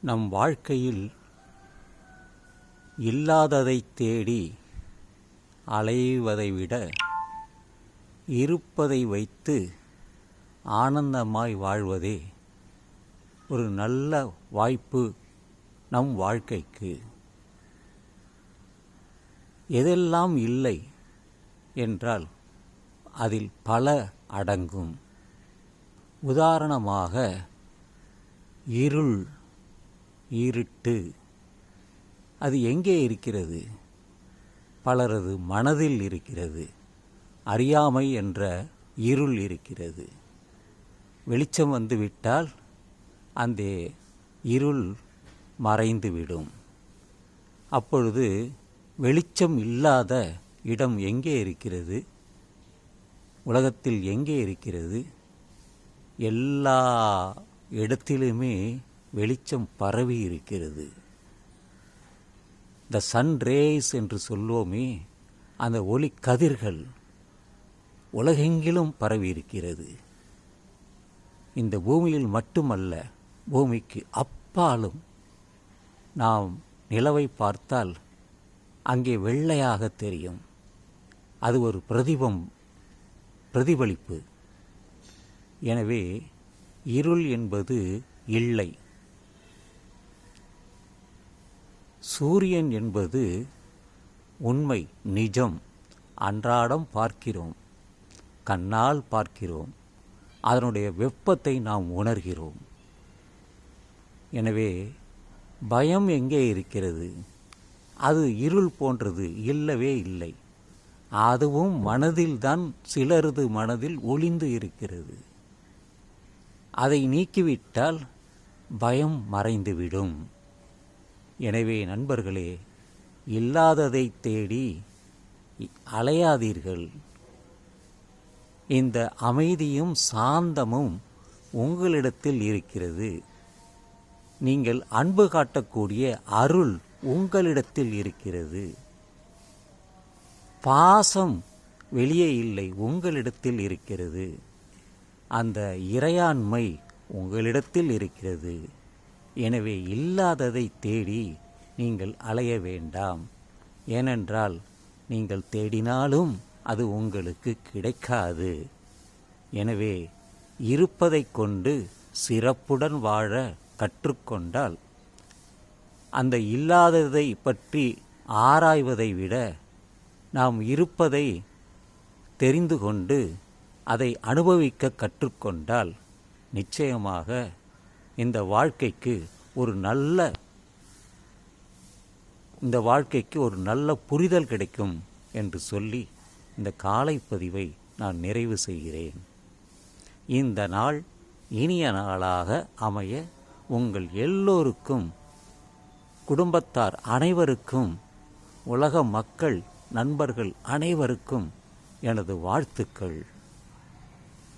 நம் வாழ்க்கையில் இல்லாததைத் தேடி அலைவதை விட இருப்பதை வைத்து ஆனந்தமாய் வாழ்வதே ஒரு நல்ல வாய்ப்பு நம் வாழ்க்கைக்கு. எதெல்லாம் இல்லை என்றால் அதில் பல அடங்கும். உதாரணமாக இருள். இருட்டு. அது எங்கே இருக்கிறது? பலரது மனதில் இருக்கிறது. அறியாமை என்ற இருள் இருக்கிறது. வெளிச்சம் வந்துவிட்டால் அந்த இருள் மறைந்துவிடும் அப்பொழுது வெளிச்சம் இல்லாத இடம் எங்கே இருக்கிறது? உலகத்தில் எங்கே இருக்கிறது? எல்லா இடத்திலுமே வெளிச்சம் பரவி இருக்கிறது. த சன் ரேஸ் என்று சொல்வோமே அந்த ஒளி கதிர்கள் உலகெங்கிலும் பரவி இருக்கிறது. இந்த பூமியில் மட்டுமல்ல பூமிக்கு அப்பாலும் நாம் நிலவை பார்த்தால் அங்கே வெள்ளையாக தெரியும். அது ஒரு பிரதிபம் பிரதிபலிப்பு. எனவே இருள் என்பது இல்லை. சூரியன் என்பது உண்மை நிஜம் அன்றாடம் பார்க்கிறோம் கண்ணால் பார்க்கிறோம் அதனுடைய வெப்பத்தை நாம் உணர்கிறோம். எனவே பயம் எங்கே இருக்கிறது? அது இருள் போன்றது இல்லவே இல்லை. அதுவும் மனதில்தான் சிலரது மனதில் ஒளிந்து இருக்கிறது. அதை நீக்கிவிட்டால் பயம் மறைந்துவிடும். எனவே நண்பர்களே இல்லாததை தேடி அலையாதீர்கள். இந்த அமைதியும் சாந்தமும் உங்களிடத்தில் இருக்கிறது. நீங்கள் அன்பு காட்டக்கூடிய அருள் உங்களிடத்தில் இருக்கிறது. பாசம் வெளியே இல்லை உங்களிடத்தில் இருக்கிறது. அந்த இறையாண்மை உங்களிடத்தில் இருக்கிறது. எனவே இல்லாததை தேடி நீங்கள் அலைய வேண்டாம். ஏனென்றால் நீங்கள் தேடினாலும் அது உங்களுக்கு கிடைக்காது. எனவே இருப்பதைக் கொண்டு சிறப்புடன் வாழ கற்றுக்கொண்டால் அந்த இல்லாததை பற்றி ஆராய்வதை விட நாம் இருப்பதை தெரிந்து கொண்டு அதை அனுபவிக்க கற்றுக்கொண்டால் நிச்சயமாக இந்த வாழ்க்கைக்கு ஒரு நல்ல இந்த வாழ்க்கைக்கு ஒரு நல்ல புரிதல் கிடைக்கும் என்று சொல்லி இந்த காலை பதிவை நான் நிறைவு செய்கிறேன். இந்த நாள் இனிய நாளாக அமைய உங்கள் எல்லோருக்கும் குடும்பத்தார் அனைவருக்கும் உலக மக்கள் நண்பர்கள் அனைவருக்கும் எனது வாழ்த்துக்கள்.